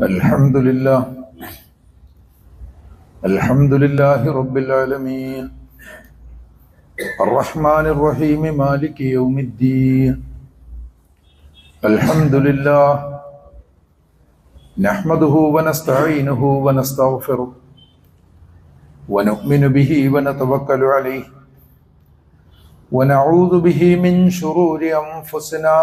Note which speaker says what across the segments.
Speaker 1: الحمد لله الحمد لله رب العالمين الرحمن الرحيم مالك يوم الدين الحمد لله نحمده ونستعينه ونستغفره ونؤمن به ونتوكل عليه ونعوذ به من شرور انفسنا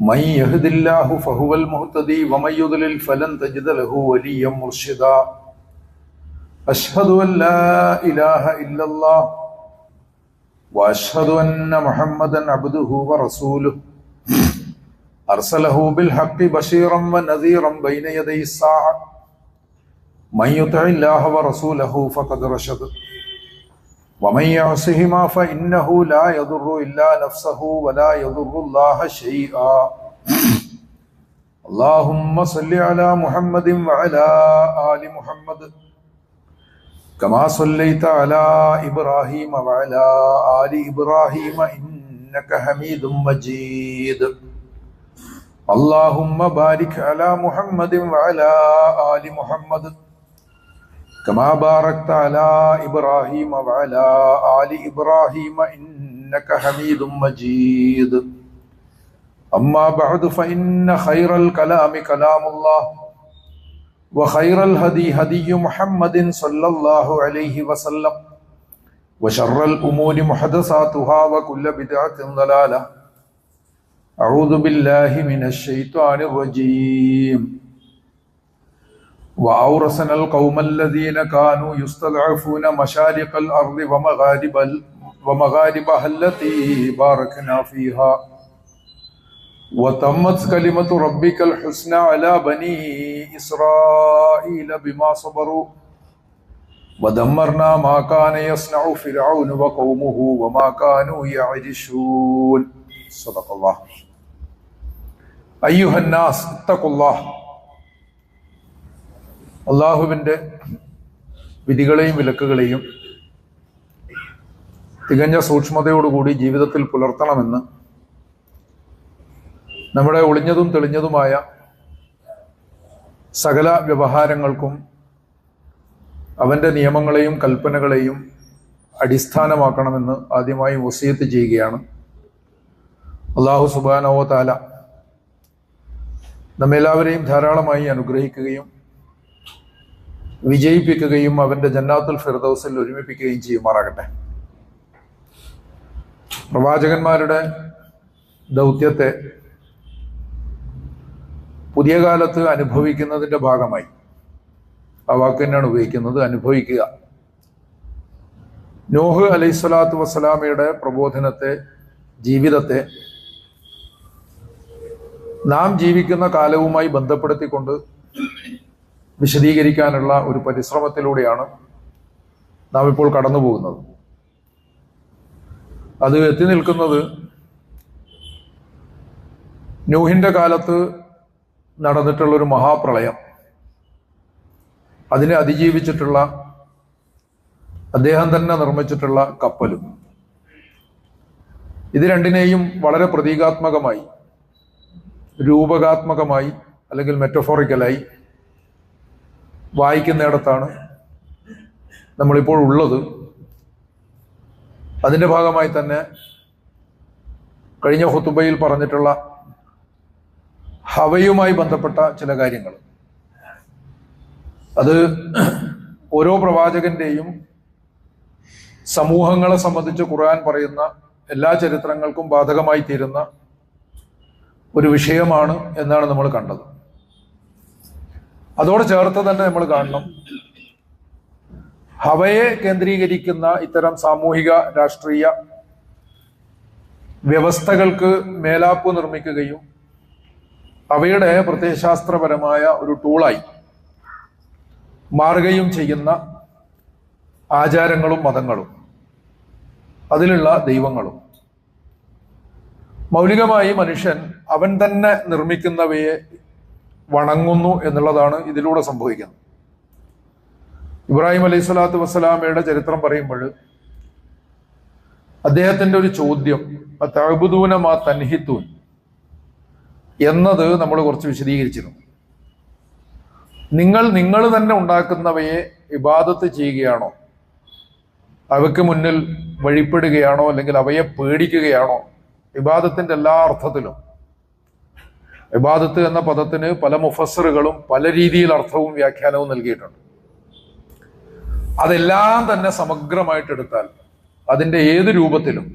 Speaker 1: من يهد الله فهو المهتدي ومن يضلل فلن تجد له وليا مرشدا اشهد ان لا اله الا الله واشهد ان محمدا عبده ورسوله ارسله بالحق بشيرا ونذيرا بين يدي الساعه من يطع الله ورسوله فقد رشد ومن يعصهما فإنه لا يضر إلا نفسه ولا يضر الله شيئا اللهم صل على محمد وعلى آل محمد كما صليت على إبراهيم وعلى آل إبراهيم إنك حميد مجيد اللهم بارك على محمد وعلى آل محمد كما باركت على ابراهيم وعلى ال ابراهيم انك حميد مجيد اما بعد فان خير الكلام كلام الله وخير الهدي هدي محمد صلى الله عليه وسلم وشر الامور محدثاتها وكل بدعه ضلاله اعوذ بالله من الشيطان الرجيم وأورثنا القوم الذين كانوا يستضعفون مشارق الأرض ومغارب ومغاربها التي باركنا فيها. وتمت كلمة ربك الحسنى على بني إسرائيل بما صبروا. ودمرنا ما كان يصنع فرعون وقومه وما كانوا يعرشون. صدق الله. أيها الناس اتقوا الله. അള്ളാഹുവിന്റെ വിധികളെയും വിലക്കുകളെയും തികഞ്ഞ സൂക്ഷ്മതയോടുകൂടി ജീവിതത്തിൽ പുലർത്തണമെന്ന് നമ്മുടെ ഒളിഞ്ഞതും തെളിഞ്ഞതുമായ സകല വ്യവഹാരങ്ങൾക്കും അവന്റെ നിയമങ്ങളെയും കൽപ്പനകളെയും അടിസ്ഥാനമാക്കണമെന്ന് ആദ്യമായി വസീയത്ത് ചെയ്യുകയാണ്. അള്ളാഹു സുബാനോ താല നമ്മെല്ലാവരെയും ധാരാളമായി അനുഗ്രഹിക്കുകയും വിജയിപ്പിക്കുകയും അവന്റെ ജന്നാത്തുൽ ഫിർദൌസിൽ ഒരുമിപ്പിക്കുകയും ചെയ്യുമാറാകട്ടെ. പ്രവാചകന്മാരുടെ ദൗത്യത്തെ പുതിയ കാലത്ത് അനുഭവിക്കുന്നതിന്റെ ഭാഗമായി ആ വാക്ക് തന്നെയാണ് ഉപയോഗിക്കുന്നത് അനുഭവിക്കുക. നോഹ് അലൈഹി സ്വലാത്തു വസ്സലാമയുടെ പ്രബോധനത്തെ ജീവിതത്തെ നാം ജീവിക്കുന്ന കാലവുമായി ബന്ധപ്പെടുത്തിക്കൊണ്ട് വിശദീകരിക്കാനുള്ള ഒരു പരിശ്രമത്തിലൂടെയാണ് നാം ഇപ്പോൾ കടന്നു പോകുന്നത് അത് എത്തി നിൽക്കുന്നത് നൂഹിന്റെ കാലത്ത് നടന്നിട്ടുള്ള ഒരു മഹാപ്രളയം. അതിനെ അതിജീവിച്ചിട്ടുള്ള അദ്ദേഹം തന്നെ നിർമ്മിച്ചിട്ടുള്ള കപ്പലും. ഇത് രണ്ടിനെയും വളരെ പ്രതീകാത്മകമായി രൂപകാത്മകമായി അല്ലെങ്കിൽ മെറ്റഫോറിക്കലായി വായിക്കുന്നിടത്താണ് നമ്മളിപ്പോൾ ഉള്ളത്. അതിന്റെ ഭാഗമായി തന്നെ കഴിഞ്ഞ ഹുത്തുബയിൽ പറഞ്ഞിട്ടുള്ള ഹവയുമായി ബന്ധപ്പെട്ട ചില കാര്യങ്ങൾ. അത് ഓരോ പ്രവാചകന്റെയും സമൂഹങ്ങളെ സംബന്ധിച്ച് ഖുർആൻ പറയുന്ന എല്ലാ ചരിത്രങ്ങൾക്കും ബാധകമായി തീരുന്ന ഒരു വിഷയമാണ് എന്നാണ് നമ്മൾ കണ്ടത്. അതോട് ചേർത്ത് തന്നെ നമ്മൾ കാണണം. ഹവയെ കേന്ദ്രീകരിക്കുന്ന ഇത്തരം സാമൂഹിക രാഷ്ട്രീയ വ്യവസ്ഥകൾക്ക് മേലാപ്പ് നിർമ്മിക്കുകയും അവയുടെ പ്രത്യയശാസ്ത്രപരമായ ഒരു ടൂളായി മാറുകയും ചെയ്യുന്ന ആചാരങ്ങളും മതങ്ങളും അതിലുള്ള ദൈവങ്ങളും. മൗലികമായി മനുഷ്യൻ അവൻ തന്നെ നിർമ്മിക്കുന്നവയെ വണങ്ങുന്നു എന്നുള്ളതാണ് ഇതിലൂടെ സംഭവിക്കുന്നത്. ഇബ്രാഹിം അലൈഹി സ്വലാത്തു വസ്സലാമയുടെ ചരിത്രം പറയുമ്പോൾ അദ്ദേഹത്തിന്റെ ഒരു ചോദ്യം തഴുബുദൂന മാ തൻഹിത്തൂൻ എന്നത് നമ്മൾ കുറച്ച് വിശദീകരിച്ചിരുന്നു. നിങ്ങൾ നിങ്ങൾ തന്നെ ഉണ്ടാക്കുന്നവയെ ഇബാദത്ത് ചെയ്യുകയാണോ? അവയ്ക്ക് മുന്നിൽ വഴിപ്പെടുകയാണോ? അല്ലെങ്കിൽ അവയെ പേടിക്കുകയാണോ? ഇബാദത്തിന്റെ എല്ലാ അർത്ഥത്തിലും. ഇബാദത്ത് എന്ന പദത്തിന് പല മുഫസറുകളും പല രീതിയിൽ അർത്ഥവും വ്യാഖ്യാനവും നൽകിയിട്ടുണ്ട്. അതെല്ലാം തന്നെ സമഗ്രമായിട്ട് എടുത്താൽ അതിന്റെ ഏത് രൂപത്തിലും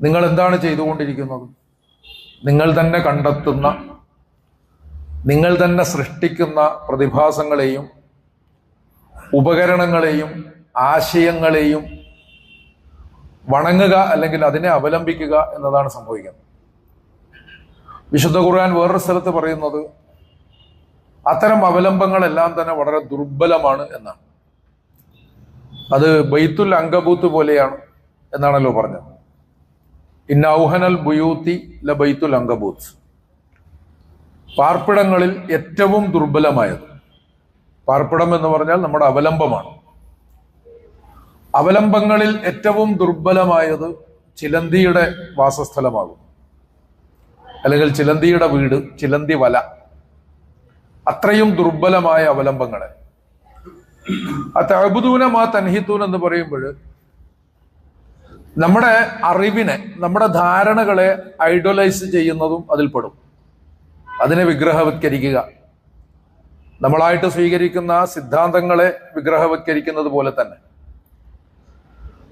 Speaker 1: നിങ്ങൾ എന്താണ് ചെയ്തുകൊണ്ടിരിക്കുന്നത്? നിങ്ങൾ തന്നെ കണ്ടെത്തുന്ന നിങ്ങൾ തന്നെ സൃഷ്ടിക്കുന്ന പ്രതിഭാസങ്ങളെയും ഉപകരണങ്ങളെയും ആശയങ്ങളെയും വണങ്ങുക അല്ലെങ്കിൽ അതിനെ അവലംബിക്കുക എന്നതാണ് സംഭവിക്കുന്നത്. വിശുദ്ധ ഖുർആൻ വേറൊരു സ്ഥലത്ത് പറയുന്നത് അത്തരം അവലംബങ്ങളെല്ലാം തന്നെ വളരെ ദുർബലമാണ് എന്നാണ്. അത് ബൈത്തുൽ അങ്കബൂത്ത് പോലെയാണ് എന്നാണല്ലോ പറഞ്ഞത്. ഇന്നൗഹനൽ ബുയൂത്തി ല ബൈത്തുൽ അങ്കബൂത്ത്. പാർപ്പിടങ്ങളിൽ ഏറ്റവും ദുർബലമായത്. പാർപ്പിടം എന്ന് പറഞ്ഞാൽ നമ്മുടെ അവലംബമാണ്. അവലംബങ്ങളിൽ ഏറ്റവും ദുർബലമായത് ചിലന്തിയുടെ വാസസ്ഥലമാകും. അല്ലെങ്കിൽ ചിലന്തിയുടെ വീട് ചിലന്തി വല അത്രയും ദുർബലമായ അവലംബങ്ങളെ. ആ തഴബുദൂന മാ തൻഹിത്തൂൻ എന്ന് പറയുമ്പോൾ നമ്മുടെ അറിവിനെ നമ്മുടെ ധാരണകളെ ഐഡോലൈസ് ചെയ്യുന്നതും അതിൽപ്പെടും അതിനെ വിഗ്രഹവത്കരിക്കുക. നമ്മളായിട്ട് സ്വീകരിക്കുന്ന സിദ്ധാന്തങ്ങളെ വിഗ്രഹവത്കരിക്കുന്നത് പോലെ തന്നെ.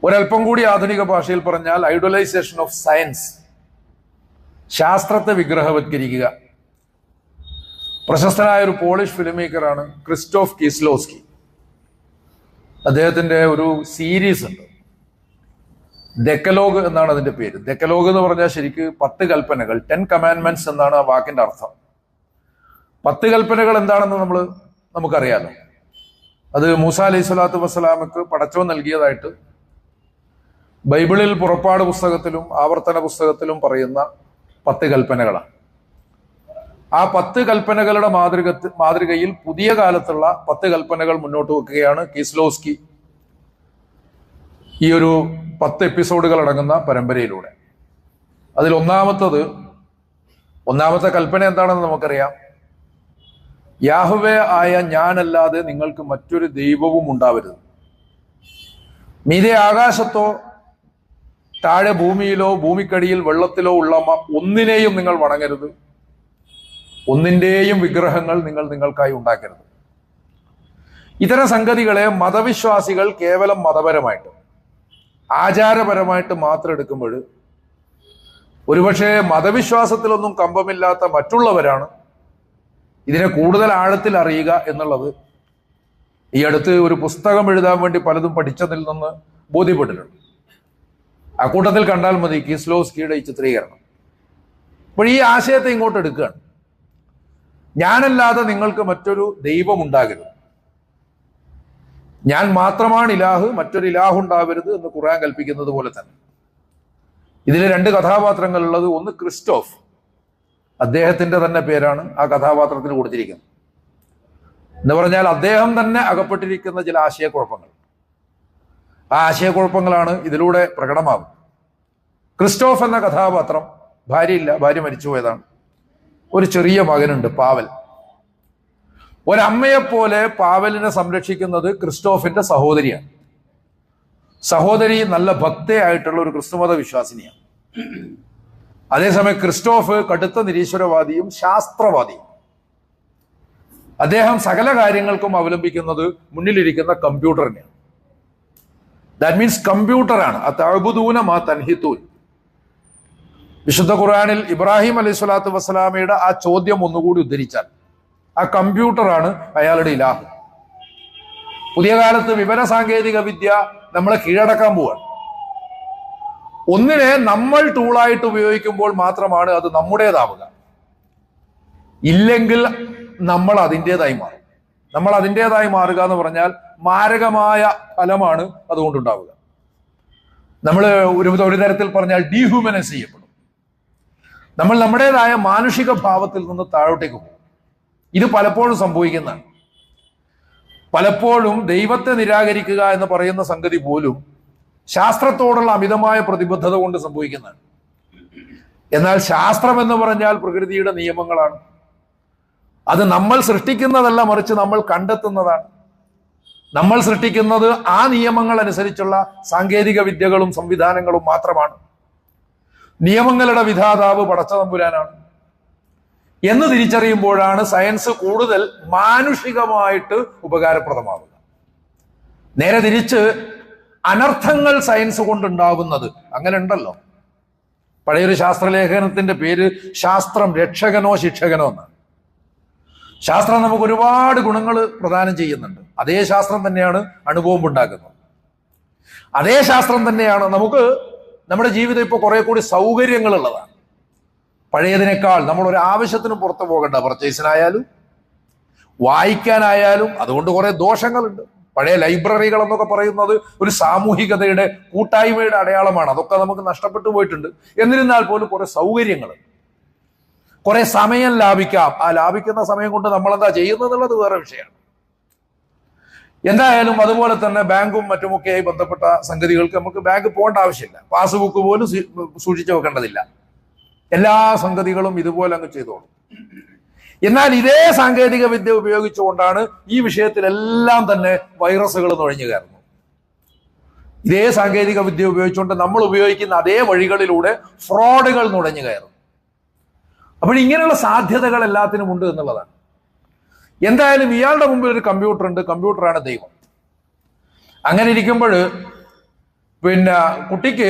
Speaker 1: ഒരല്പം കൂടി ആധുനിക ഭാഷയിൽ പറഞ്ഞാൽ ഐഡോലൈസേഷൻ ഓഫ് സയൻസ്. ശാസ്ത്രത്തെ വിഗ്രഹവത്കരിക്കുക. പ്രശസ്തനായ ഒരു പോളിഷ് ഫിലിം മേക്കറാണ് ക്രിസ്റ്റോഫ് കിസ്ലോസ്കി. അദ്ദേഹത്തിന്റെ ഒരു സീരീസ് ഉണ്ട്. ഡെക്കലോഗ് എന്നാണ് അതിന്റെ പേര്. ഡെക്കലോഗ് എന്ന് പറഞ്ഞാൽ ശരിക്ക് പത്ത് കൽപ്പനകൾ ടെൻ കമാൻഡ്മെന്റ്സ് എന്നാണ് ആ വാക്കിന്റെ അർത്ഥം. പത്ത് കൽപ്പനകൾ എന്താണെന്ന് നമ്മൾ നമുക്കറിയാലോ. അത് മൂസ അലൈഹി സ്വലാത്തു വസ്സലാമക്ക് പടച്ചോ നൽകിയതായിട്ട് ബൈബിളിൽ പുറപ്പാട് പുസ്തകത്തിലും ആവർത്തന പുസ്തകത്തിലും പറയുന്ന പത്ത് കൽപ്പനകളാണ്. ആ പത്ത് കൽപ്പനകളുടെ മാതൃക മാതൃകയിൽ പുതിയ കാലത്തുള്ള പത്ത് കൽപ്പനകൾ മുന്നോട്ട് വെക്കുകയാണ് കിസ്ലോസ്കി ഈ ഒരു പത്ത് എപ്പിസോഡുകൾ അടങ്ങുന്ന പരമ്പരയിലൂടെ. അതിൽ ഒന്നാമത്തത് ഒന്നാമത്തെ കൽപ്പന എന്താണെന്ന് നമുക്കറിയാം. യാഹുവേ ആയ ഞാനല്ലാതെ നിങ്ങൾക്ക് മറ്റൊരു ദൈവവും ഉണ്ടാവരുത്. മീതെ ആകാശത്തോ താഴെ ഭൂമിയിലോ ഭൂമിക്കടിയിൽ വെള്ളത്തിലോ ഉള്ള ഒന്നിനെയും നിങ്ങൾ വണങ്ങരുത്. ഒന്നിന്റെയും വിഗ്രഹങ്ങൾ നിങ്ങൾ നിങ്ങൾക്കായി ഉണ്ടാക്കരുത്. ഇത്തരം സംഗതികളെ മതവിശ്വാസികൾ കേവലം മതപരമായിട്ട് ആചാരപരമായിട്ട് മാത്രം എടുക്കുമ്പോൾ ഒരുപക്ഷെ മതവിശ്വാസത്തിലൊന്നും കമ്പമില്ലാത്ത മറ്റുള്ളവരാണ് ഇതിനെ കൂടുതൽ ആഴത്തിൽ അറിയുക എന്നുള്ളത് ഈ അടുത്ത് ഒരു പുസ്തകം എഴുതാൻ വേണ്ടി പലതും പഠിച്ചതിൽ നിന്ന് ബോധ്യപ്പെട്ടിട്ടുണ്ട്. അക്കൂട്ടത്തിൽ കണ്ടാൽ മതി കിസ്ലോസ്കിയുടെ ഈ ചിത്രീകരണം. അപ്പോൾ ഈ ആശയത്തെ ഇങ്ങോട്ട് എടുക്കുകയാണ്. ഞാനല്ലാതെ നിങ്ങൾക്ക് മറ്റൊരു ദൈവം ഉണ്ടാകരുത്. ഞാൻ മാത്രമാണ് ഇലാഹ് മറ്റൊരു ഇലാഹ് ഉണ്ടാവരുത് എന്ന് ഖുർആൻ കൽപ്പിക്കുന്നത് പോലെ തന്നെ. ഇതിൽ രണ്ട് കഥാപാത്രങ്ങൾ ഉള്ളത് ഒന്ന് ക്രിസ്റ്റോഫ് അദ്ദേഹത്തിന്റെ തന്നെ പേരാണ് ആ കഥാപാത്രത്തിന് കൊടുത്തിരിക്കുന്നത്. എന്ന് പറഞ്ഞാൽ അദ്ദേഹം തന്നെ അകപ്പെട്ടിരിക്കുന്ന ചില ആശയക്കുഴപ്പങ്ങൾ. ആ ആശയക്കുഴപ്പങ്ങളാണ് ഇതിലൂടെ പ്രകടമാകും ക്രിസ്റ്റോഫ് എന്ന കഥാപാത്രം ഭാര്യയില്ല ഭാര്യ മരിച്ചുപോയതാണ് ഒരു ചെറിയ മകനുണ്ട് പാവൽ. ഒരമ്മയെപ്പോലെ പാവലിനെ സംരക്ഷിക്കുന്നത് ക്രിസ്റ്റോഫിന്റെ സഹോദരിയാണ്. സഹോദരി നല്ല ഭക്തയായിട്ടുള്ള ഒരു ക്രിസ്തുമത വിശ്വാസിനിയാണ്. അതേസമയം ക്രിസ്റ്റോഫ് കടുത്ത നിരീശ്വരവാദിയും ശാസ്ത്രവാദിയും. അദ്ദേഹം സകല കാര്യങ്ങൾക്കും അവലംബിക്കുന്നത് മുന്നിലിരിക്കുന്ന കമ്പ്യൂട്ടറിനെയാണ്. ദാറ്റ് മീൻസ് കമ്പ്യൂട്ടറാണ് ആ തഴുബുദൂന മാ തൻഹിത്തൂൻ വിശുദ്ധ ഖുറാനിൽ ഇബ്രാഹിം അലൈഹി സ്വലാത്തു വസ്സലാമയുടെ ആ ചോദ്യം ഒന്നുകൂടി ഉദ്ധരിച്ചാൽ ആ കമ്പ്യൂട്ടറാണ് അയാളുടെ ഇലാഹ്. പുതിയ കാലത്ത് വിവര സാങ്കേതിക വിദ്യ നമ്മളെ കീഴടക്കാൻ പോവാണ്. ഒന്നിനെ നമ്മൾ ടൂളായിട്ട് ഉപയോഗിക്കുമ്പോൾ മാത്രമാണ് അത് നമ്മുടേതാവുക. ഇല്ലെങ്കിൽ നമ്മൾ അതിന്റെതായി മാറും. നമ്മൾ അതിന്റെതായി മാറുക എന്ന് പറഞ്ഞാൽ മാരകമായ ഫലമാണ് അതുകൊണ്ടുണ്ടാവുക. നമ്മൾ ഒരു ഒരു തരത്തിൽ പറഞ്ഞാൽ ഡീഹ്യൂമനൈസ് ചെയ്യപ്പെടും. നമ്മൾ നമ്മുടേതായ മാനുഷിക ഭാവത്തിൽ നിന്ന് താഴോട്ടേക്ക് പോകും. ഇത് പലപ്പോഴും സംഭവിക്കുന്നതാണ്. പലപ്പോഴും ദൈവത്തെ നിരാകരിക്കുക എന്ന് പറയുന്ന സംഗതി പോലും ശാസ്ത്രത്തോടുള്ള അമിതമായ പ്രതിബദ്ധത കൊണ്ട് സംഭവിക്കുന്നതാണ്. എന്നാൽ ശാസ്ത്രം എന്ന് പറഞ്ഞാൽ പ്രകൃതിയുടെ നിയമങ്ങളാണ്. അത് നമ്മൾ സൃഷ്ടിക്കുന്നതല്ല മറിച്ച് നമ്മൾ കണ്ടെത്തുന്നതാണ്. നമ്മൾ സൃഷ്ടിക്കുന്നത് ആ നിയമങ്ങൾ അനുസരിച്ചുള്ള സാങ്കേതിക വിദ്യകളും സംവിധാനങ്ങളും മാത്രമാണ്. നിയമങ്ങളുടെ വിധാതാവ് പടച്ചതമ്പുരാനാണ്. എന്ന് തിരിച്ചറിയുമ്പോഴാണ് സയൻസ് കൂടുതൽ മാനുഷികമായിട്ട് ഉപകാരപ്രദമാവുക. നേരെ തിരിച്ച് അനർത്ഥങ്ങൾ സയൻസ് കൊണ്ടുണ്ടാവുന്നത് അങ്ങനെ ഉണ്ടല്ലോ പഴയൊരു ശാസ്ത്രലേഖനത്തിന്റെ പേര് ശാസ്ത്രം രക്ഷകനോ ശിക്ഷകനോ എന്നാണ്. ശാസ്ത്രം നമുക്ക് ഒരുപാട് ഗുണങ്ങൾ പ്രദാനം ചെയ്യുന്നുണ്ട്. അതേ ശാസ്ത്രം തന്നെയാണ് അണുബോംബ് ഉണ്ടാക്കുന്നത് അതേ ശാസ്ത്രം തന്നെയാണ് നമുക്ക് നമ്മുടെ ജീവിതം ഇപ്പോൾ കുറെ കൂടി സൗകര്യങ്ങളുള്ളതാണ്. പഴയതിനേക്കാൾ നമ്മൾ ഒരു ആവശ്യത്തിന് പുറത്തു പോകേണ്ട. പർച്ചേസിനായാലും വായിക്കാനായാലും അതുകൊണ്ട് കുറെ ദോഷങ്ങളുണ്ട്. പഴയ ലൈബ്രറികൾ എന്നൊക്കെ പറയുന്നത് ഒരു സാമൂഹികതയുടെ കൂട്ടായ്മയുടെ അടയാളമാണ്. അതൊക്കെ നമുക്ക് നഷ്ടപ്പെട്ടു പോയിട്ടുണ്ട്. എന്നിരുന്നാൽ പോലും കുറെ സൗകര്യങ്ങൾ കുറെ സമയം ലാഭിക്കാം. ആ ലാഭിക്കുന്ന സമയം കൊണ്ട് നമ്മൾ എന്താ ചെയ്യുന്നത് എന്നുള്ളത് വേറെ വിഷയമാണ്. എന്തായാലും അതുപോലെ തന്നെ ബാങ്കും മറ്റുമൊക്കെയായി ബന്ധപ്പെട്ട സംഗതികൾക്ക് നമുക്ക് ബാങ്ക് പോകേണ്ട ആവശ്യമില്ല. പാസ്ബുക്ക് പോലും സൂക്ഷിച്ചു വെക്കേണ്ടതില്ല. എല്ലാ സംഗതികളും ഇതുപോലെ അങ്ങ് ചെയ്തോളും. എന്നാൽ ഇതേ സാങ്കേതിക വിദ്യ ഉപയോഗിച്ചുകൊണ്ടാണ് ഈ വിഷയത്തിലെല്ലാം തന്നെ വൈറസുകൾ നുഴഞ്ഞു കയറുന്നത്. ഇതേ സാങ്കേതിക വിദ്യ ഉപയോഗിച്ചുകൊണ്ട് നമ്മൾ ഉപയോഗിക്കുന്ന അതേ വഴികളിലൂടെ ഫ്രോഡുകൾ നുഴഞ്ഞു കയറും. അപ്പോൾ ഇങ്ങനെയുള്ള സാധ്യതകൾ എല്ലാത്തിനും ഉണ്ട് എന്നുള്ളതാണ്. എന്തായാലും ഇയാളുടെ മുമ്പിൽ ഒരു കമ്പ്യൂട്ടർ ഉണ്ട്. കമ്പ്യൂട്ടറാണ് ദൈവം. അങ്ങനെ ഇരിക്കുമ്പോൾ പിന്നെ കുട്ടിക്ക്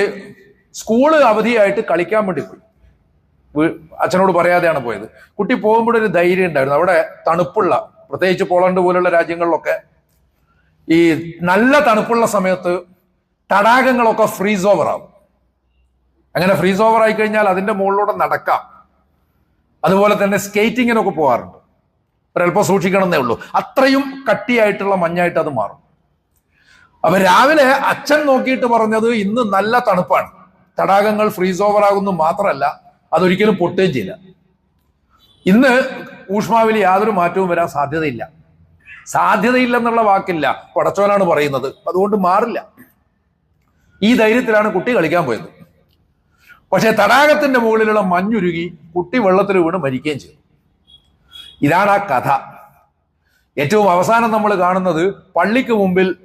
Speaker 1: സ്കൂൾ അവധിയായിട്ട് കളിക്കാൻ വേണ്ടി പോയി. അച്ഛനോട് പറയാതെയാണ് പോയത്. കുട്ടി പോകുമ്പോൾ ഒരു ധൈര്യം ഉണ്ടായിരുന്നു. അവിടെ തണുപ്പുള്ള പ്രത്യേകിച്ച് പോളണ്ട് പോലുള്ള രാജ്യങ്ങളിലൊക്കെ ഈ നല്ല തണുപ്പുള്ള സമയത്ത് തടാകങ്ങളൊക്കെ ഫ്രീസ് ഓവർ ആവും. അങ്ങനെ ഫ്രീസ് ഓവർ ആയി കഴിഞ്ഞാൽ അതിന്റെ മുകളിലൂടെ നടക്കാം. അതുപോലെ തന്നെ സ്കേറ്റിങ്ങിനൊക്കെ പോകാറുണ്ട്. ഒരല്പം സൂക്ഷിക്കണം എന്നേ ഉള്ളൂ. അത്രയും കട്ടിയായിട്ടുള്ള മഞ്ഞായിട്ട് അത് മാറും. അപ്പൊ രാവിലെ അച്ഛൻ നോക്കിയിട്ട് പറഞ്ഞത് ഇന്ന് നല്ല തണുപ്പാണ്. തടാകങ്ങൾ ഫ്രീസ് ഓവർ ആകുന്നു മാത്രമല്ല അതൊരിക്കലും പൊട്ടുകയും ചെയ്യില്ല. ഇന്ന് ഊഷ്മാവിൽ യാതൊരു മാറ്റവും വരാൻ സാധ്യതയില്ല. സാധ്യതയില്ലെന്നുള്ള വാക്കില്ല. പടച്ചോനാണ് പറയുന്നത്. അതുകൊണ്ട് മാറില്ല. ഈ ധൈര്യത്തിലാണ് കുട്ടി കളിക്കാൻ പോയത്. പക്ഷെ തടാകത്തിന്റെ മുകളിലുള്ള മഞ്ഞുരുകി കുട്ടി വെള്ളത്തിൽ വീണ് മരിക്കുകയും ചെയ്തു. ഇതാണ് ആ കഥ. ഏറ്റവും അവസാനം നമ്മൾ കാണുന്നത് പള്ളിക്ക് മുമ്പിൽ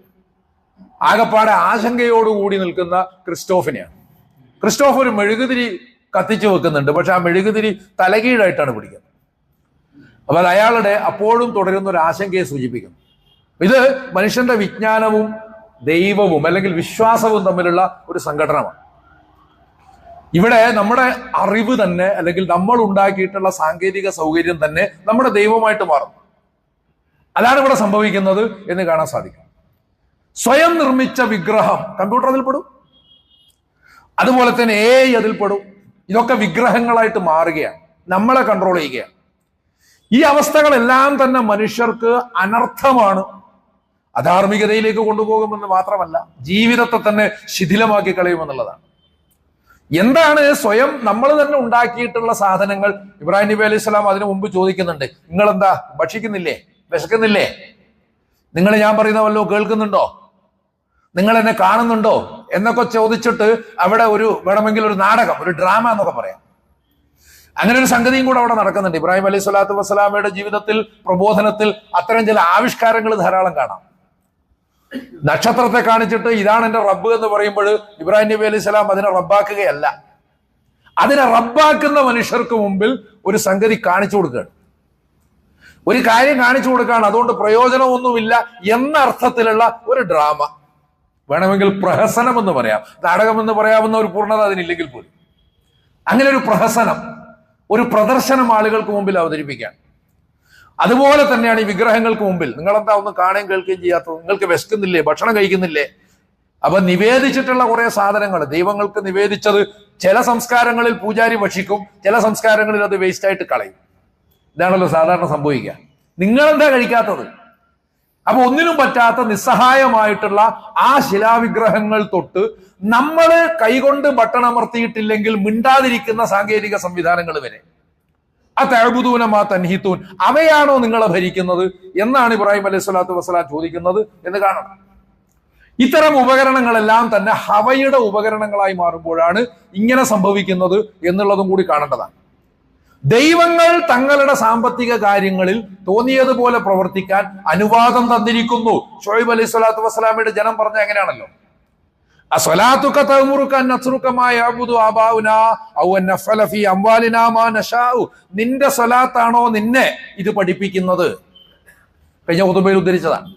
Speaker 1: ആകപ്പാടെ ആശങ്കയോടുകൂടി നിൽക്കുന്ന ക്രിസ്റ്റോഫിനെയാണ്. ക്രിസ്റ്റോഫ് ഒരു മെഴുകുതിരി കത്തിച്ചു വെക്കുന്നുണ്ട് പക്ഷെ ആ മെഴുകുതിരി തലകീഴായിട്ടാണ് പിടിക്കുന്നത്. അപ്പൊ അത് അയാളുടെ അപ്പോഴും തുടരുന്ന ഒരു ആശങ്കയെ സൂചിപ്പിക്കുന്നു. ഇത് മനുഷ്യന്റെ വിജ്ഞാനവും ദൈവവും അല്ലെങ്കിൽ വിശ്വാസവും തമ്മിലുള്ള ഒരു സംഘടനമാണ്. ഇവിടെ നമ്മുടെ അറിവ് തന്നെ അല്ലെങ്കിൽ നമ്മൾ ഉണ്ടാക്കിയിട്ടുള്ള സാങ്കേതിക സൗകര്യം തന്നെ നമ്മുടെ ദൈവമായിട്ട് മാറുന്നു. അതാണ് ഇവിടെ സംഭവിക്കുന്നത് എന്ന് കാണാൻ സാധിക്കും. സ്വയം നിർമ്മിച്ച വിഗ്രഹം കമ്പ്യൂട്ടർ അതിൽ പെടും. അതുപോലെ തന്നെ എ അതിൽ പെടും. ഇതൊക്കെ വിഗ്രഹങ്ങളായിട്ട് മാറുകയാണ്. നമ്മളെ കൺട്രോൾ ചെയ്യുകയാണ്. ഈ അവസ്ഥകളെല്ലാം തന്നെ മനുഷ്യർക്ക് അനർത്ഥമാണ്. അധാർമികതയിലേക്ക് കൊണ്ടുപോകുമെന്ന് മാത്രമല്ല ജീവിതത്തെ തന്നെ ശിഥിലമാക്കി കളയുമെന്നുള്ളതാണ്. എന്താണ് സ്വയം നമ്മൾ തന്നെ ഉണ്ടാക്കിയിട്ടുള്ള സാധനങ്ങൾ? ഇബ്രാഹിം നബി അലൈഹി സ്വലാം അതിനു മുമ്പ് ചോദിക്കുന്നുണ്ട്. നിങ്ങൾ എന്താ ഭക്ഷിക്കുന്നില്ലേ? വിശക്കുന്നില്ലേ? നിങ്ങൾ ഞാൻ പറയുന്ന വല്ലോ കേൾക്കുന്നുണ്ടോ? നിങ്ങൾ എന്നെ കാണുന്നുണ്ടോ? എന്നൊക്കെ ചോദിച്ചിട്ട് അവിടെ ഒരു വേണമെങ്കിൽ ഒരു നാടകം ഒരു ഡ്രാമ എന്നൊക്കെ പറയാം. അങ്ങനെ ഒരു സംഗതിയും കൂടെ അവിടെ നടക്കുന്നുണ്ട്. ഇബ്രാഹിം അലൈഹി സ്വലാത്തു വസ്സലാമയുടെ ജീവിതത്തിൽ പ്രബോധനത്തിൽ അത്തരം ചില ആവിഷ്കാരങ്ങൾ ധാരാളം കാണാം. നക്ഷത്രത്തെ കാണിച്ചിട്ട് ഇതാണ് എന്റെ റബ്ബ് എന്ന് പറയുമ്പോൾ ഇബ്രാഹിം നബി അലൈഹി സ്വലാം അതിനെ റബ്ബാക്കുകയല്ല. അതിനെ റബ്ബാക്കുന്ന മനുഷ്യർക്ക് മുമ്പിൽ ഒരു സംഗതി കാണിച്ചു കൊടുക്കുകയാണ്. ഒരു കാര്യം കാണിച്ചു കൊടുക്കുകയാണ് അതുകൊണ്ട് പ്രയോജനമൊന്നുമില്ല എന്ന അർത്ഥത്തിലുള്ള ഒരു ഡ്രാമ വേണമെങ്കിൽ പ്രഹസനം എന്ന് പറയാം. നാടകം എന്ന് പറയാവുന്ന ഒരു പൂർണത അതിനില്ലെങ്കിൽ പോലും. അങ്ങനെ ഒരു പ്രഹസനം ഒരു പ്രദർശനം ആളുകൾക്ക് മുമ്പിൽ അവതരിപ്പിക്കാൻ. അതുപോലെ തന്നെയാണ് ഈ വിഗ്രഹങ്ങൾക്ക് മുമ്പിൽ. നിങ്ങളെന്താ ഒന്ന് കാണുകയും കേൾക്കുകയും ചെയ്യാത്തത്? നിങ്ങൾക്ക് വിശക്കുന്നില്ലേ? ഭക്ഷണം കഴിക്കുന്നില്ലേ? അപ്പൊ നിവേദിച്ചിട്ടുള്ള കുറെ സാധനങ്ങൾ. ദൈവങ്ങൾക്ക് നിവേദിച്ചത് ചില സംസ്കാരങ്ങളിൽ പൂജാരി ഭക്ഷിക്കും ചില സംസ്കാരങ്ങളിൽ അത് വേസ്റ്റ് ആയിട്ട് കളയും. ഇതാണല്ലോ സാധാരണ സംഭവിക്കുക. നിങ്ങളെന്താ കഴിക്കാത്തത്? അപ്പൊ ഒന്നിനും പറ്റാത്ത നിസ്സഹായമായിട്ടുള്ള ആ ശിലാവിഗ്രഹങ്ങൾ തൊട്ട് നമ്മൾ കൈകൊണ്ട് ബട്ടണമർത്തിയിട്ടില്ലെങ്കിൽ മിണ്ടാതിരിക്കുന്ന സാങ്കേതിക സംവിധാനങ്ങൾ വരെ. ആ തഴബുദൂനമാ തൻഹിത്തൂൻ അവയാണോ നിങ്ങളെ ഭരിക്കുന്നത്? എന്നാണ് ഇബ്രാഹിം അലൈഹി സ്വലാത്തു വസ്സലാം ചോദിക്കുന്നത് എന്ന് കാണണം ഇത്തരം ഉപകരണങ്ങളെല്ലാം തന്നെ ഹവയുടെ ഉപകരണങ്ങളായി മാറുമ്പോഴാണ് ഇങ്ങനെ സംഭവിക്കുന്നത് എന്നുള്ളതും കൂടി കാണേണ്ടതാണ്. ദൈവങ്ങൾ തങ്ങളുടെ സാമ്പത്തിക കാര്യങ്ങളിൽ തോന്നിയതുപോലെ പ്രവർത്തിക്കാൻ അനുവാദം തന്നിരിക്കുന്നു. ഷോയിബ് അലൈഹി സ്വലാത്തു വസ്സലാമയുടെ ജനം പറഞ്ഞ എങ്ങനെയാണല്ലോ? നിന്റെ സ്വലാത്താണോ നിന്നെ ഇത് പഠിപ്പിക്കുന്നത്? കഴിഞ്ഞ കുതുബയിൽ ഉദ്ധരിച്ചതാണ്.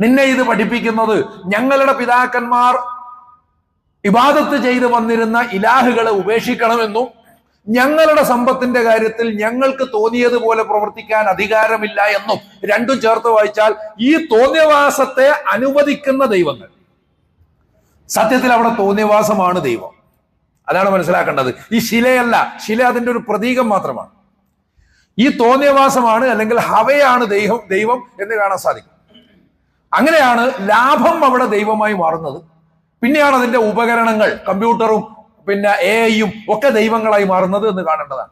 Speaker 1: നിന്നെ ഇത് പഠിപ്പിക്കുന്നത് ഞങ്ങളുടെ പിതാക്കന്മാർ ഇബാദത്ത് ചെയ്ത് വന്നിരുന്ന ഇലാഹുകളെ ഉപേക്ഷിക്കണമെന്നും ഞങ്ങളുടെ സമ്പത്തിന്റെ കാര്യത്തിൽ ഞങ്ങൾക്ക് തോന്നിയതുപോലെ പ്രവർത്തിക്കാൻ അധികാരമില്ല എന്നും രണ്ടും ചേർത്ത് വായിച്ചാൽ ഈ തോന്നിയവാസത്തെ അനുവദിക്കുന്ന ദൈവങ്ങൾ. സത്യത്തിൽ അവിടെ തോന്നിയവാസമാണ് ദൈവം. അതാണ് മനസ്സിലാക്കേണ്ടത്. ഈ ശിലയല്ല ശില അതിന്റെ ഒരു പ്രതീകം മാത്രമാണ്. ഈ തോന്നിയവാസമാണ് അല്ലെങ്കിൽ ഹവയാണ് ദൈവം ദൈവം എന്ന് കാണാൻ സാധിക്കും. അങ്ങനെയാണ് ലാഭം അവിടെ ദൈവമായി മാറുന്നത്. പിന്നെയാണ് അതിന്റെ ഉപകരണങ്ങൾ കമ്പ്യൂട്ടറും പിന്നെ എ ഐയും ഒക്കെ ദൈവങ്ങളായി മാറുന്നത് എന്ന് കാണേണ്ടതാണ്.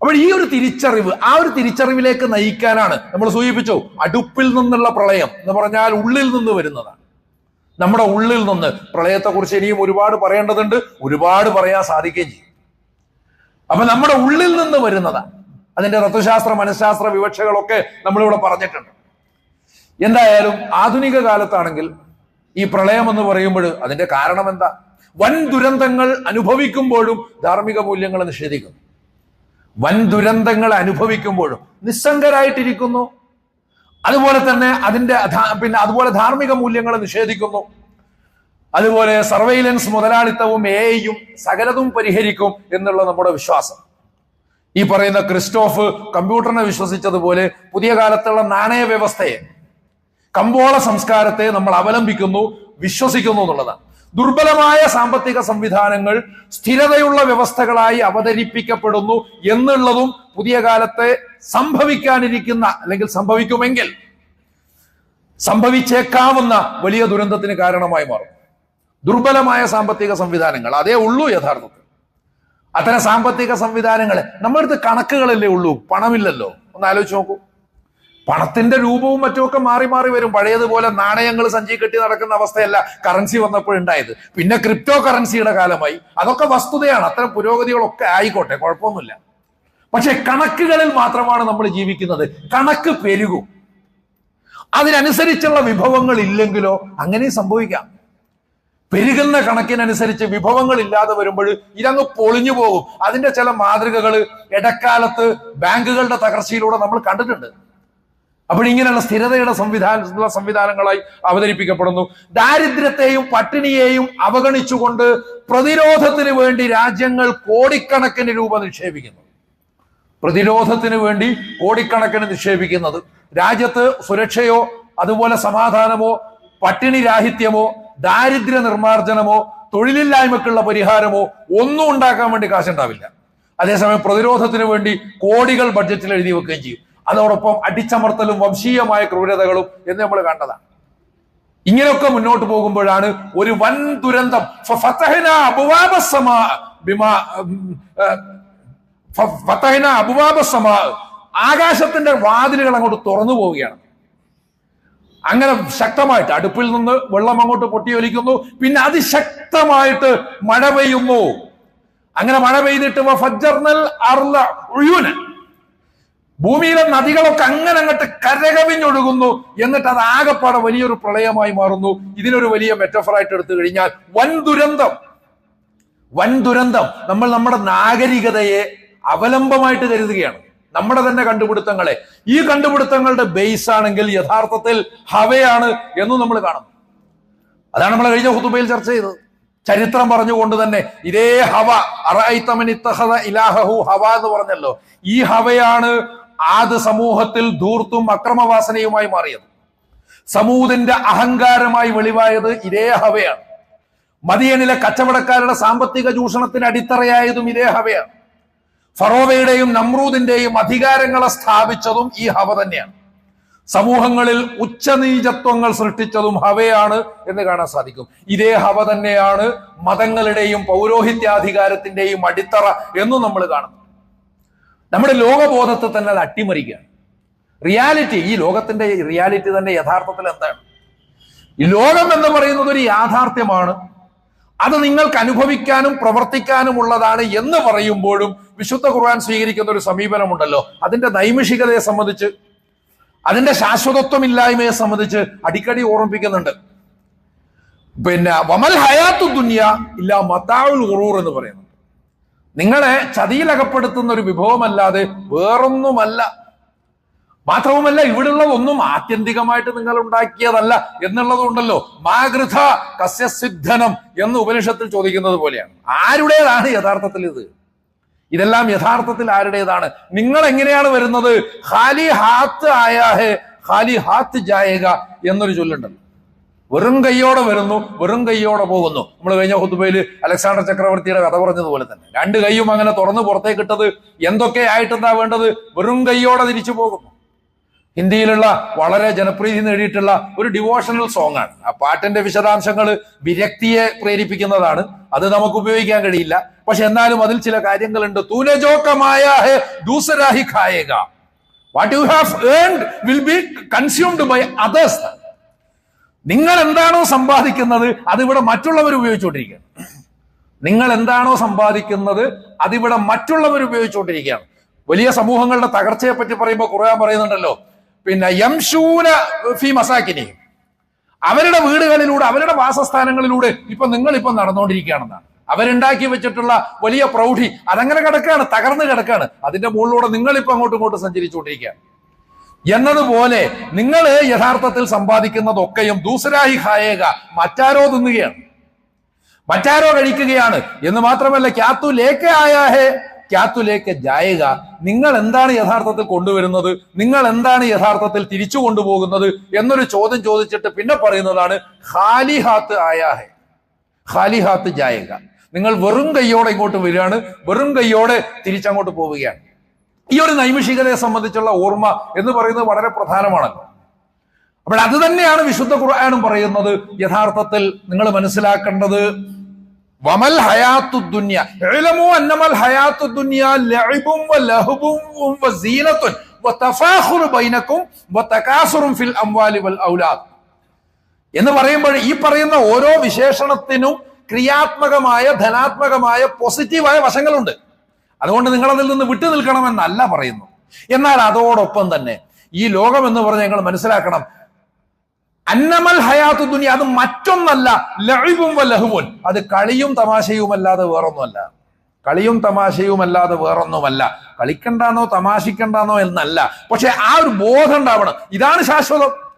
Speaker 1: അപ്പോൾ ഈ ഒരു തിരിച്ചറിവ് ആ ഒരു തിരിച്ചറിവിലേക്ക് നയിക്കാനാണ് നമ്മൾ സൂചിപ്പിച്ചു അടുപ്പിൽ നിന്നുള്ള പ്രളയം എന്ന് പറഞ്ഞാൽ ഉള്ളിൽ നിന്ന് വരുന്നതാണ്. നമ്മുടെ ഉള്ളിൽ നിന്ന്. പ്രളയത്തെക്കുറിച്ച് ഇനിയും ഒരുപാട് പറയേണ്ടതുണ്ട്. ഒരുപാട് പറയാൻ സാധിക്കുകയും ചെയ്യും. അപ്പൊ നമ്മുടെ ഉള്ളിൽ നിന്ന് വരുന്നതാ. അതിന്റെ തത്വശാസ്ത്ര മനഃശാസ്ത്ര വിവക്ഷകളൊക്കെ നമ്മളിവിടെ പറഞ്ഞിട്ടുണ്ട്. എന്തായാലും ആധുനിക കാലത്താണെങ്കിൽ ഈ പ്രളയം എന്ന് പറയുമ്പോൾ അതിന്റെ കാരണം എന്താ വൻ ദുരന്തങ്ങൾ അനുഭവിക്കുമ്പോഴും ധാർമ്മിക മൂല്യങ്ങൾ നിഷേധിക്കുന്നു. വൻ ദുരന്തങ്ങൾ അനുഭവിക്കുമ്പോഴും നിസ്സംഗരായിട്ടിരിക്കുന്നു. അതുപോലെ തന്നെ അതിന്റെ പിന്നെ അതുപോലെ ധാർമ്മിക മൂല്യങ്ങൾ നിഷേധിക്കുന്നു. അതുപോലെ സർവൈലൻസ് മുതലാളിത്തവും എയും സകലതും പരിഹരിക്കും എന്നുള്ള നമ്മുടെ വിശ്വാസം. ഈ പറയുന്ന ക്രിസ്റ്റോഫ് കമ്പ്യൂട്ടറിനെ വിശ്വസിച്ചതുപോലെ പുതിയ കാലത്തുള്ള നാണയ വ്യവസ്ഥയെ കമ്പോള സംസ്കാരത്തെ നമ്മൾ അവലംബിക്കുന്നു വിശ്വസിക്കുന്നു എന്നുള്ളതാണ്. ദുർബലമായ സാമ്പത്തിക സംവിധാനങ്ങൾ സ്ഥിരതയുള്ള വ്യവസ്ഥകളായി അവതരിപ്പിക്കപ്പെടുന്നു എന്നുള്ളതും പുതിയ കാലത്തെ സംഭവിക്കാനിരിക്കുന്ന അല്ലെങ്കിൽ സംഭവിക്കുമെങ്കിൽ സംഭവിച്ചേക്കാവുന്ന വലിയ ദുരന്തത്തിന് കാരണമായി മാറും. ദുർബലമായ സാമ്പത്തിക സംവിധാനങ്ങൾ അതേ ഉള്ളൂ യഥാർത്ഥത്തിൽ. അത്തരം സാമ്പത്തിക സംവിധാനങ്ങളെ നമ്മുടെ കണക്കുകളല്ലേ ഉള്ളൂ പണമില്ലല്ലോ. ഒന്ന് ആലോചിച്ച് നോക്കൂ. പണത്തിന്റെ രൂപവും മറ്റുമൊക്കെ മാറി മാറി വരും. പഴയതുപോലെ നാണയങ്ങൾ സഞ്ചി കെട്ടി നടക്കുന്ന അവസ്ഥയല്ല കറൻസി വന്നപ്പോഴുണ്ടായത് പിന്നെ ക്രിപ്റ്റോ കറൻസിയുടെ കാലമായി. അതൊക്കെ വസ്തുതയാണ്. അത്തരം പുരോഗതികളൊക്കെ ആയിക്കോട്ടെ കുഴപ്പമൊന്നുമില്ല. പക്ഷെ കണക്കുകളിൽ മാത്രമാണ് നമ്മൾ ജീവിക്കുന്നത്. കണക്ക് പെരുകും. അതിനനുസരിച്ചുള്ള വിഭവങ്ങൾ ഇല്ലെങ്കിലോ അങ്ങനെ സംഭവിക്കാം. പെരുകുന്ന കണക്കിനനുസരിച്ച് വിഭവങ്ങൾ ഇല്ലാതെ വരുമ്പോൾ ഇതങ്ങ് പൊളിഞ്ഞു പോകും. അതിന്റെ ചില മാതൃകകൾ ഇടക്കാലത്ത് ബാങ്കുകളുടെ തകർച്ചയിലൂടെ നമ്മൾ കണ്ടിട്ടുണ്ട്. അപ്പോൾ ഇങ്ങനെയുള്ള സ്ഥിരതയുടെ സംവിധാന സംവിധാനങ്ങളായി അവതരിപ്പിക്കപ്പെടുന്നു. ദാരിദ്ര്യത്തെയും പട്ടിണിയെയും അവഗണിച്ചുകൊണ്ട് പ്രതിരോധത്തിന് വേണ്ടി രാജ്യങ്ങൾ കോടിക്കണക്കിന് രൂപ നിക്ഷേപിക്കുന്നു. പ്രതിരോധത്തിന് വേണ്ടി കോടിക്കണക്കിന് നിക്ഷേപിക്കുന്നത്. രാജ്യത്ത് സുരക്ഷയോ അതുപോലെ സമാധാനമോ പട്ടിണി രാഹിത്യമോ ദാരിദ്ര്യ നിർമ്മാർജനമോ തൊഴിലില്ലായ്മക്കുള്ള പരിഹാരമോ ഒന്നും ഉണ്ടാക്കാൻ വേണ്ടി കാശുണ്ടാവില്ല. അതേസമയം പ്രതിരോധത്തിന് വേണ്ടി കോടികൾ ബഡ്ജറ്റിൽ എഴുതി വെക്കുകയും ചെയ്യും. അതോടൊപ്പം അടിച്ചമർത്തലും വംശീയമായ ക്രൂരതകളും എന്ന് നമ്മൾ കണ്ടതാണ്. ഇങ്ങനെയൊക്കെ മുന്നോട്ട് പോകുമ്പോഴാണ് ഒരു വൻ ദുരന്തം. ആകാശത്തിന്റെ വാതിലുകൾ അങ്ങോട്ട് തുറന്നു പോവുകയാണ്. അങ്ങനെ ശക്തമായിട്ട് അടുപ്പിൽ നിന്ന് വെള്ളം അങ്ങോട്ട് പൊട്ടിയൊലിക്കുന്നു. പിന്നെ അതിശക്തമായിട്ട് മഴ പെയ്യുന്നു. അങ്ങനെ മഴ പെയ്തിട്ട് ഭൂമിയിലെ നദികളൊക്കെ അങ്ങനെ അങ്ങോട്ട് കരകവിഞ്ഞൊഴുകുന്നു. എന്നിട്ട് അത് ആകപ്പാടെ വലിയൊരു പ്രളയമായി മാറുന്നു. ഇതിനൊരു വലിയ മെറ്റഫറായിട്ട് എടുത്തു കഴിഞ്ഞാൽ വൻ ദുരന്തം. വൻ ദുരന്തം. നമ്മൾ നമ്മുടെ നാഗരികതയെ അവലംബമായിട്ട് കരുതുകയാണ്. നമ്മുടെ തന്നെ കണ്ടുപിടുത്തങ്ങളെ. ഈ കണ്ടുപിടുത്തങ്ങളുടെ ബേസ് ആണെങ്കിൽ യഥാർത്ഥത്തിൽ ഹവയാണ് എന്ന് നമ്മൾ കാണുന്നു. അതാണ് നമ്മൾ കഴിഞ്ഞ ഹുതുബയിൽ ചർച്ച ചെയ്തത്. ചരിത്രം പറഞ്ഞുകൊണ്ട് തന്നെ ഇതേ ഹവ അറായിത്തമനിത്തഹദ ഇലാഹു ഹവ എന്ന് പറഞ്ഞല്ലോ. ഈ ഹവയാണ് ആദ് സമൂഹത്തിൽ ധൂർത്തും അക്രമവാസനയുമായി മാറിയത്. സമൂഹത്തിന്റെ അഹങ്കാരമായി വെളിവായത് ഇതേ ഹവയാണ് മദിയനിലെ കച്ചവടക്കാരുടെ സാമ്പത്തിക ചൂഷണത്തിന് അടിത്തറയായതും ഇതേ ഹവയാണ് ഫറോവയുടെയും നമ്രൂദിന്റെയും അധികാരങ്ങളെ സ്ഥാപിച്ചതും ഈ ഹവ തന്നെയാണ്. സമൂഹങ്ങളിൽ ഉച്ചനീചത്വങ്ങൾ സൃഷ്ടിച്ചതും ഹവയാണ് എന്ന് കാണാൻ സാധിക്കും. ഇതേ ഹവ തന്നെയാണ് മതങ്ങളുടെയും പൗരോഹിത്യാധികാരത്തിന്റെയും അടിത്തറ എന്നും നമ്മൾ കാണുന്നു നമ്മുടെ ലോകബോധത്തെ തന്നെ അത് അട്ടിമറിക്കുകയാണ്. റിയാലിറ്റി ഈ ലോകത്തിന്റെ റിയാലിറ്റി തന്നെ യഥാർത്ഥത്തിൽ എന്താണ്? ഈ ലോകം എന്ന് പറയുന്നത് ഒരു യാഥാർത്ഥ്യമാണ്. അത് നിങ്ങൾക്ക് അനുഭവിക്കാനും പ്രവർത്തിക്കാനും ഉള്ളതാണ് എന്ന് പറയുമ്പോഴും വിശുദ്ധ ഖുർആൻ സ്വീകരിക്കുന്ന ഒരു സമീപനമുണ്ടല്ലോ. അതിന്റെ നൈമിഷികതയെ സംബന്ധിച്ച് അതിന്റെ ശാശ്വതത്വമില്ലായ്മയെ സംബന്ധിച്ച് അടിക്കടി ഓർമ്മിപ്പിക്കുന്നുണ്ട്. പിന്നെ വമൽ ഹയാത്തു ദുനിയ ഇല്ല മത്താവുൽ ഖുറൂർ എന്ന് പറയുന്നുണ്ട് നിങ്ങളെ ചതിയിലകപ്പെടുത്തുന്ന ഒരു വിഭവമല്ലാതെ വേറൊന്നുമല്ല. മാത്രവുമല്ല ഇവിടുള്ളതൊന്നും ആത്യന്തികമായിട്ട് നിങ്ങൾ ഉണ്ടാക്കിയതല്ല എന്നുള്ളതുണ്ടല്ലോ. മാഗൃഥ കസ്യസിദ്ധനം എന്ന് ഉപനിഷത്തിൽ ചോദിക്കുന്നത് പോലെയാണ്. ആരുടേതാണ് യഥാർത്ഥത്തിൽ ഇത്? ഇതെല്ലാം യഥാർത്ഥത്തിൽ ആരുടേതാണ്? നിങ്ങൾ എങ്ങനെയാണ് വരുന്നത്? ഹാലി ഹാത്ത് ആയാഹേ ഹാലി ഹാത്ത് ജായക എന്നൊരു ചൊല്ലുണ്ടല്ലോ. വെറും കൈയോടെ വരുന്നു വെറും കൈയോടെ പോകുന്നു. നമ്മൾ കഴിഞ്ഞ ഹുത്തുബയിൽ അലക്സാണ്ടർ ചക്രവർത്തിയുടെ കഥ പറഞ്ഞതുപോലെ തന്നെ. രണ്ട് കൈയും അങ്ങനെ തുറന്ന് പുറത്തേക്ക് ഇട്ടത് എന്തൊക്കെ ആയിട്ടെന്താ വേണ്ടത്? വെറും കൈയോടെ തിരിച്ചു പോകുന്നു. ഹിന്ദിയിലുള്ള വളരെ ജനപ്രീതി നേടിയിട്ടുള്ള ഒരു ഡിവോഷണൽ സോങ് ആണ്. ആ പാട്ടിന്റെ വിശദാംശങ്ങൾ വിരക്തിയെ പ്രേരിപ്പിക്കുന്നതാണ്. അത് നമുക്ക് ഉപയോഗിക്കാൻ കഴിയില്ല. പക്ഷെ എന്നാലും അതിൽ ചില കാര്യങ്ങളുണ്ട്. തൂനജോക്കമായ ദൂസരാഹി what you have earned will be consumed by others നിങ്ങൾ എന്താണോ സമ്പാദിക്കുന്നത് അതിവിടെ മറ്റുള്ളവർ ഉപയോഗിച്ചുകൊണ്ടിരിക്കുകയാണ്. നിങ്ങൾ എന്താണോ സമ്പാദിക്കുന്നത് അതിവിടെ മറ്റുള്ളവർ ഉപയോഗിച്ചുകൊണ്ടിരിക്കുകയാണ്. വലിയ സമൂഹങ്ങളുടെ തകർച്ചയെ പറ്റി പറയുമ്പോൾ ഖുർആൻ പറയുന്നുണ്ടല്ലോ. പിന്നെ യംശൂന ഫി മസാക്കിനി അവരുടെ വീടുകളിലൂടെ അവരുടെ വാസസ്ഥാനങ്ങളിലൂടെ ഇപ്പൊ നിങ്ങൾ ഇപ്പൊ നടന്നുകൊണ്ടിരിക്കുകയാണെന്നാണ്. അവരുണ്ടാക്കി വെച്ചിട്ടുള്ള വലിയ പ്രൗഢി അതങ്ങനെ കിടക്കാണ് തകർന്ന് കിടക്കാണ് അതിന്റെ മുകളിലൂടെ നിങ്ങൾ ഇപ്പൊ അങ്ങോട്ടും ഇങ്ങോട്ടും സഞ്ചരിച്ചുകൊണ്ടിരിക്കുകയാണ്. എന്നതുപോലെ നിങ്ങൾ യഥാർത്ഥത്തിൽ സമ്പാദിക്കുന്നതൊക്കെയും ദൂസരാഹി ഹായേക മറ്റാരോ തിന്നുകയാണ്. മറ്റാരോ കഴിക്കുകയാണ്. എന്ന് മാത്രമല്ല ക്യാത്തു ലേക്ക് ആയാഹേ ക്യാത്തുലേക്ക് ജായക. നിങ്ങൾ എന്താണ് യഥാർത്ഥത്തിൽ കൊണ്ടുവരുന്നത്? നിങ്ങൾ എന്താണ് യഥാർത്ഥത്തിൽ തിരിച്ചു കൊണ്ടുപോകുന്നത്? എന്നൊരു ചോദ്യം ചോദിച്ചിട്ട് പിന്നെ പറയുന്നതാണ് ഹാലിഹാത്ത് ആയാഹെ ഹാലിഹാത്ത് ജായക. നിങ്ങൾ വെറും കയ്യോടെ ഇങ്ങോട്ട് വരികയാണ്. വെറും കൈയോടെ തിരിച്ചങ്ങോട്ട് പോവുകയാണ്. ഈ ഒരു നൈമിഷികതയെ സംബന്ധിച്ചുള്ള ഓർമ്മ എന്ന് പറയുന്നത് വളരെ പ്രധാനമാണല്ലോ. അപ്പോൾ അത് തന്നെയാണ് വിശുദ്ധ ഖുർആാനും പറയുന്നത്. യഥാർത്ഥത്തിൽ നിങ്ങൾ മനസ്സിലാക്കേണ്ടത് വമൽ ഹയാത്തു ദുന്യ എഴുലമോ അന്നമൽ ഹയാത്തു ദുന്യ ലഇബും വലഹബും സീനത്തുൻ ഫിൽ ഔലാദ്. എന്ന് പറയുമ്പോൾ ഈ പറയുന്ന ഓരോ വിശേഷണത്തിനും ക്രിയാത്മകമായ ധനാത്മകമായ പോസിറ്റീവായ വശങ്ങളുണ്ട്. അതുകൊണ്ട് നിങ്ങൾ അതിൽ നിന്ന് വിട്ടു നിൽക്കണമെന്നല്ല പറയുന്നു. എന്നാൽ അതോടൊപ്പം തന്നെ ഈ ലോകം എന്ന് പറഞ്ഞ് ഞങ്ങൾ മനസ്സിലാക്കണം. അന്നമൽ ഹയാത്തു ദുനിയ അത് മറ്റൊന്നല്ല ലഴിവും ലഹുവും അത് കളിയും തമാശയും അല്ലാതെ വേറൊന്നുമല്ല. കളിയും തമാശയും അല്ലാതെ വേറൊന്നുമല്ല. കളിക്കണ്ടാന്നോ തമാശിക്കണ്ടാന്നോ എന്നല്ല. പക്ഷെ ആ ഒരു ബോധം ഉണ്ടാവണം. ഇതാണ് ശാശ്വതം.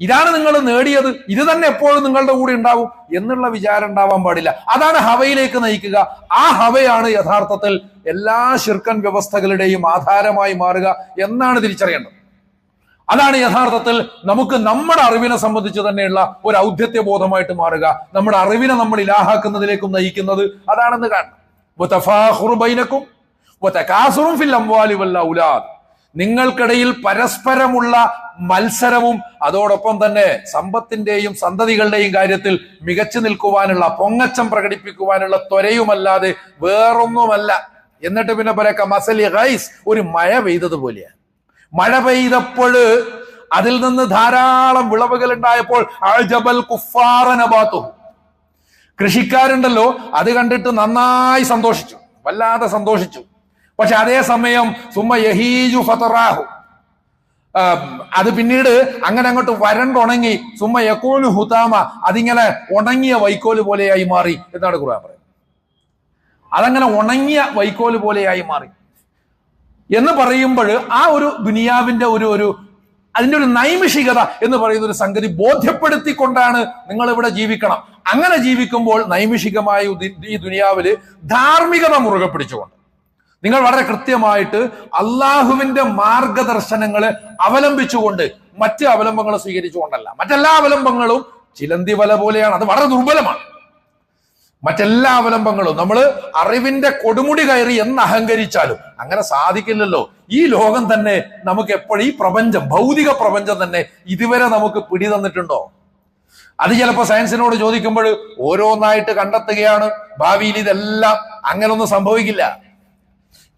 Speaker 1: ഇതാണ് നിങ്ങൾ നേടിയത് ഇത് തന്നെ എപ്പോഴും നിങ്ങളുടെ കൂടെ ഉണ്ടാവും എന്നുള്ള വിചാരം ഉണ്ടാവാൻ പാടില്ല. അതാണ് ഹവയിലേക്ക് നയിക്കുക. ആ ഹവയാണ് യഥാർത്ഥത്തിൽ എല്ലാ ശിർക്കൻ വ്യവസ്ഥകളുടെയും ആധാരമായി മാറുക എന്നാണ് തിരിച്ചറിയേണ്ടത്. അതാണ് യഥാർത്ഥത്തിൽ നമുക്ക് നമ്മുടെ അറിവിനെ സംബന്ധിച്ച് തന്നെയുള്ള ഒരു ഔദ്യത്യ ബോധമായിട്ട് മാറുക. നമ്മുടെ അറിവിനെ നമ്മൾ ഇലാഹാക്കുന്നതിലേക്കും നയിക്കുന്നത് അതാണെന്ന് കാണണം. ഫിൽ അംവാലി നിങ്ങൾക്കിടയിൽ പരസ്പരമുള്ള മത്സരവും അതോടൊപ്പം തന്നെ സമ്പത്തിന്റെയും സന്തതികളുടെയും കാര്യത്തിൽ മികച്ചു നിൽക്കുവാനുള്ള പൊങ്ങച്ചം പ്രകടിപ്പിക്കുവാനുള്ള ത്വരയുമല്ലാതെ വേറൊന്നുമല്ല. എന്നിട്ട് പിന്നെ പറയൊക്കെ മസലി റൈസ് ഒരു മഴ പെയ്തതുപോലെയാണ് മഴ പെയ്തപ്പോൾ അതിൽ നിന്ന് ധാരാളം വിളവുകൾ ഉണ്ടായപ്പോൾ അഴജബൽ കുഫാറനബാത്തു കൃഷിക്കാരുണ്ടല്ലോ അത് കണ്ടിട്ട് നന്നായി സന്തോഷിച്ചു. വല്ലാതെ സന്തോഷിച്ചു. പക്ഷെ അതേസമയം സുമ യഹീജു ഫതറാഹു. അത് പിന്നീട് അങ്ങനെ അങ്ങോട്ട് വരണ്ടുണങ്ങി സുമ യക്കോലു ഹുതാമ അതിങ്ങനെ ഉണങ്ങിയ വൈക്കോൽ പോലെയായി മാറി എന്നാണ് ഖുർആൻ പറയുന്നത്. അതങ്ങനെ ഉണങ്ങിയ വൈക്കോൽ പോലെയായി മാറി. എന്ന് പറയുമ്പോൾ ആ ഒരു ദുനിയാവിന്റെ ഒരു ഒരു അതിന്റെ ഒരു നൈമിഷികത എന്ന് പറയുന്ന ഒരു സംഗതി ബോധ്യപ്പെടുത്തിക്കൊണ്ടാണ് നിങ്ങൾ ഇവിടെ ജീവിക്കണം. അങ്ങനെ ജീവിക്കുമ്പോൾ നൈമിഷികമായ ഈ ദുനിയാവിൽ ധാർമ്മികത മുറുകെ പിടിച്ചുകൊണ്ട്. നിങ്ങൾ വളരെ കൃത്യമായിട്ട് അള്ളാഹുവിന്റെ മാർഗദർശനങ്ങളെ അവലംബിച്ചുകൊണ്ട് മറ്റ് അവലംബങ്ങൾ സ്വീകരിച്ചുകൊണ്ടല്ല. മറ്റെല്ലാ അവലംബങ്ങളും ചിലന്തി വല പോലെയാണ്. അത് വളരെ ദുർബലമാണ്. മറ്റെല്ലാ അവലംബങ്ങളും നമ്മൾ അറിവിന്റെ കൊടുമുടി കയറി എന്ന് അഹങ്കരിച്ചാലും അങ്ങനെ സാധിക്കില്ലല്ലോ. ഈ ലോകം തന്നെ നമുക്ക് എപ്പോഴും ഈ പ്രപഞ്ചം ഭൗതിക പ്രപഞ്ചം തന്നെ ഇതുവരെ നമുക്ക് പിടി തന്നിട്ടുണ്ടോ? അത് ചിലപ്പോൾ സയൻസിനോട് ചോദിക്കുമ്പോൾ ഓരോന്നായിട്ട് കണ്ടെത്തുകയാണ്. ഭാവിയിൽ ഇതെല്ലാം അങ്ങനൊന്നും സംഭവിക്കില്ല.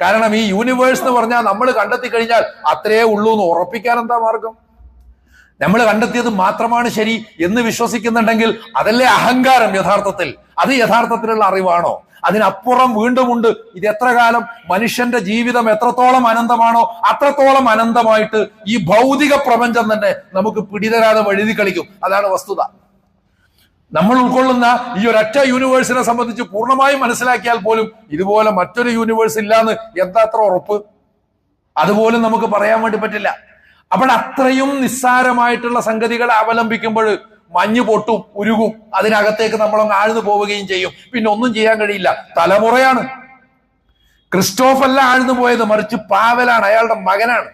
Speaker 1: കാരണം ഈ യൂണിവേഴ്സ് എന്ന് പറഞ്ഞാൽ നമ്മൾ കണ്ടെത്തി കഴിഞ്ഞാൽ അത്രേ ഉള്ളൂ എന്ന് ഉറപ്പിക്കാൻ എന്താ മാർഗം? നമ്മൾ കണ്ടെത്തിയത് മാത്രമാണ് ശരി എന്ന് വിശ്വസിക്കുന്നുണ്ടെങ്കിൽ അതല്ലേ അഹങ്കാരം യഥാർത്ഥത്തിൽ? അത് യഥാർത്ഥത്തിലുള്ള അറിവാണോ? അതിനപ്പുറം വീണ്ടുമുണ്ട് ഇത് എത്ര കാലം? മനുഷ്യന്റെ ജീവിതം എത്രത്തോളം അനന്തമാണോ? അത്രത്തോളം അനന്തമായിട്ട് ഈ ഭൗതിക പ്രപഞ്ചം തന്നെ നമുക്ക് പിടിതരാതെ വഴുതി കളിക്കും. അതാണ് വസ്തുത. നമ്മൾ ഉൾക്കൊള്ളുന്ന ഈ ഒരൊറ്റ യൂണിവേഴ്സിനെ സംബന്ധിച്ച് പൂർണമായും മനസ്സിലാക്കിയാൽ പോലും ഇതുപോലെ മറ്റൊരു യൂണിവേഴ്സ് ഇല്ലാന്ന് എന്താ ഉറപ്പ്? അതുപോലും നമുക്ക് പറയാൻ വേണ്ടി പറ്റില്ല. അപ്പോൾ അത്രയും നിസ്സാരമായിട്ടുള്ള സംഗതികളെ അവലംബിക്കുമ്പോൾ മഞ്ഞ് പൊട്ടും ഉരുകും. അതിനകത്തേക്ക് നമ്മളങ്ങ് ആഴ്ന്നു പോവുകയും ചെയ്യും. പിന്നെ ഒന്നും ചെയ്യാൻ കഴിയില്ല. തലമുറയാണ്. ക്രിസ്റ്റോഫ് അല്ല ആഴ്ന്നു പോയത് മറിച്ച് പാവലാണ് അയാളുടെ മകനാണ്.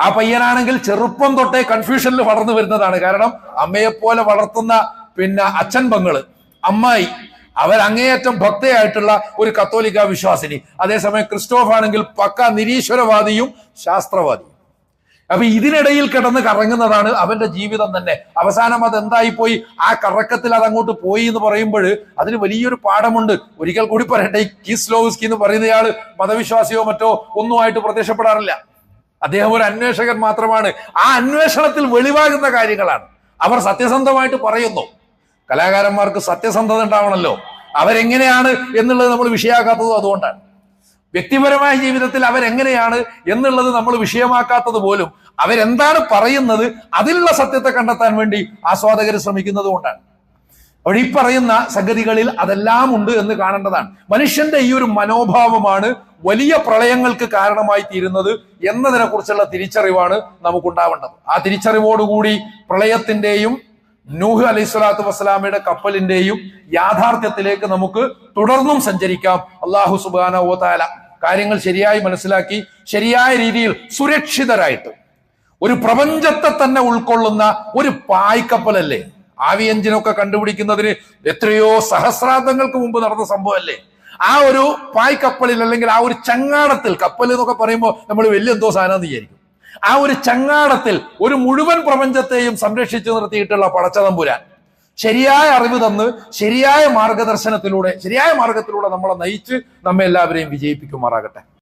Speaker 1: ആ പയ്യനാണെങ്കിൽ ചെറുപ്പം തൊട്ടേ കൺഫ്യൂഷനിൽ വളർന്നു വരുന്നതാണ്. കാരണം അമ്മയെപ്പോലെ വളർത്തുന്ന പിന്നെ അച്ഛൻ പങ്ങൾ അമ്മായി അവർ അങ്ങേയറ്റം ഭക്തയായിട്ടുള്ള ഒരു കത്തോലിക്ക വിശ്വാസിനി. അതേസമയം ക്രിസ്റ്റോഫ് ആണെങ്കിൽ പക്ക നിരീശ്വരവാദിയും ശാസ്ത്രവാദിയും. അപ്പൊ ഇതിനിടയിൽ കിടന്ന് കറങ്ങുന്നതാണ് അവന്റെ ജീവിതം തന്നെ. അവസാനം അത് എന്തായി പോയി ആ കറക്കത്തിൽ അതങ്ങോട്ട് പോയി എന്ന് പറയുമ്പോൾ അതിന് വലിയൊരു പാഠമുണ്ട്. ഒരിക്കൽ കൂടി പറയട്ടെ ഈ കീസ്ലോവ്സ്കി എന്ന് പറയുന്നയാൾ മതവിശ്വാസിയോ മറ്റോ ഒന്നുമായിട്ട് പ്രത്യക്ഷപ്പെടാറില്ല. അദ്ദേഹം ഒരു അന്വേഷകൻ മാത്രമാണ്. ആ അന്വേഷണത്തിൽ വെളിവാകുന്ന കാര്യങ്ങളാണ്. അവർ സത്യസന്ധമായിട്ട് പറയുന്നു. കലാകാരന്മാർക്ക് സത്യസന്ധത ഉണ്ടാവണമല്ലോ അവരെങ്ങനെയാണ് എന്നുള്ളത് നമ്മൾ വിഷയാക്കാത്തതും അതുകൊണ്ടാണ്. വ്യക്തിപരമായ ജീവിതത്തിൽ അവരെങ്ങനെയാണ് എന്നുള്ളത് നമ്മൾ വിഷയമാക്കാത്തത് പോലും അവരെന്താണ് പറയുന്നത് അതിലുള്ള സത്യത്തെ കണ്ടെത്താൻ വേണ്ടി ആസ്വാദകർ ശ്രമിക്കുന്നത് കൊണ്ടാണ്. അപ്പോൾ ഈ പറയുന്ന സംഗതികളിൽ അതെല്ലാം ഉണ്ട് എന്ന് കാണേണ്ടതാണ്. മനുഷ്യന്റെ ഈ ഒരു മനോഭാവമാണ് വലിയ പ്രളയങ്ങൾക്ക് കാരണമായി തീരുന്നത് എന്നതിനെ കുറിച്ചുള്ള തിരിച്ചറിവാണ് നമുക്കുണ്ടാവേണ്ടത്. ആ തിരിച്ചറിവോടുകൂടി പ്രളയത്തിന്റെയും നൂഹ് അലൈഹി സ്വലാത്തു വസ്സലാമയുടെ കപ്പലിന്റെയും യാഥാർത്ഥ്യത്തിലേക്ക് നമുക്ക് തുടർന്നും സഞ്ചരിക്കാം. അള്ളാഹു സുബാന ഓ താല കാര്യങ്ങൾ ശരിയായി മനസ്സിലാക്കി ശരിയായ രീതിയിൽ സുരക്ഷിതരായിട്ട്. ഒരു പ്രപഞ്ചത്തെ തന്നെ ഉൾക്കൊള്ളുന്ന ഒരു പായ്ക്കപ്പലല്ലേ? ആവി എഞ്ചിനൊക്കെ കണ്ടുപിടിക്കുന്നതിന് എത്രയോ സഹസ്രാബ്ദങ്ങൾക്ക് മുമ്പ് നടന്ന സംഭവമല്ലേ? ആ ഒരു പായ്ക്കപ്പലിൽ അല്ലെങ്കിൽ ആ ഒരു ചങ്ങാടത്തിൽ കപ്പൽ എന്നൊക്കെ പറയുമ്പോൾ നമ്മൾ വലിയ എന്തോ സാധനം വിചാരിക്കും. ആ ഒരു ചങ്ങാടത്തിൽ ഒരു മുഴുവൻ പ്രപഞ്ചത്തെയും സംരക്ഷിച്ചു നിർത്തിയിട്ടുള്ള പടച്ചതമ്പുരാൻ ശരിയായ അറിവ് തന്ന് ശരിയായ മാർഗദർശനത്തിലൂടെ ശരിയായ മാർഗത്തിലൂടെ നമ്മളെ നയിച്ച് നമ്മെ എല്ലാവരെയും വിജയിപ്പിക്കുമാറാകട്ടെ.